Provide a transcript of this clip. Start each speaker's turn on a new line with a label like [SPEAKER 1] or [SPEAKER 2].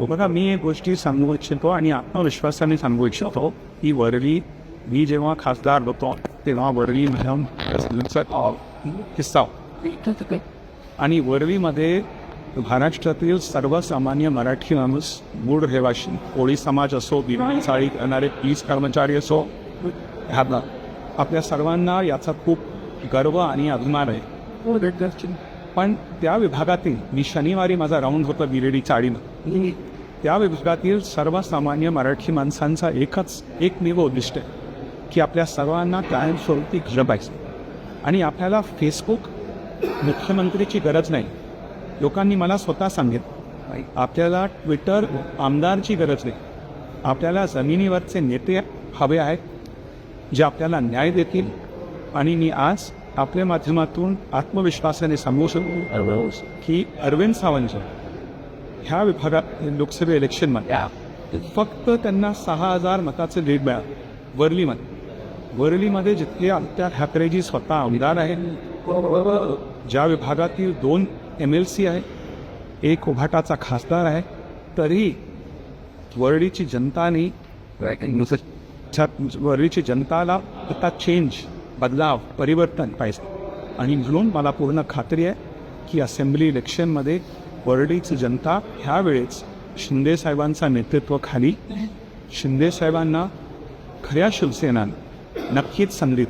[SPEAKER 1] बघा मी एक गोष्टी सांगू इच्छितो आणि आत्मविश्वासाने सांगू इच्छितो. की वरळी मी जेव्हा खासदार होतो तेव्हा वरळी माझ्या किस्सा आणि वरळीमध्ये महाराष्ट्रातील सर्वसामान्य मराठी माणूस मूळ रहिवाशी कोळी समाज असो विमान चाळी करणारे पोलीस कर्मचारी असो ह्या आपल्या सर्वांना याचा खूप गर्व आणि अभिमान आहे. पण त्या विभागातील मी शनिवारी माझा राऊंड होता बिरेडी चाळीनं त्या विभागातील सर्वसामान्य मराठी माणसांचा एकच एकमेव उद्दिष्ट आहे की आपल्या सर्वांना कायमस्वरूपी घरं पाहिजे. आणि आपल्याला फेसबुक मुख्यमंत्रीची गरज नाही. लोकांनी मला स्वतः सांगितलं आपल्याला ट्विटर आमदारची गरज नाही. आपल्याला जमिनीवरचे नेते हवे आहेत जे आपल्याला न्याय देतील. आणि मी आज आपल्या माध्यमातून आत्मविश्वासाने सांगू शकतो की अरविंद सावंत ह्या विभागात लोकसभा इलेक्शनमध्ये फक्त त्यांना सहा हजार मताचे लीड मिळालं. वरलीमध्ये. वरलीमध्ये जिथे आत्या ठाकरेजी स्वतः आमदार आहेत ज्या विभागातील दोन एम एल सी आहे एक उभाटाचा खासदार आहे तरी वरळीची जनतानी वरळीची जनताला आता चेंज बदलाव परिवर्तन पाहिजे. आणि म्हणून मला पूर्ण खात्री आहे की असेंब्ली इलेक्शनमध्ये वर्डीची जनता ह्यावेळेस शिंदे साहेबांचा नेतृत्वाखाली शिंदे साहेबांना खऱ्या शिवसेनानं नक्कीच संधी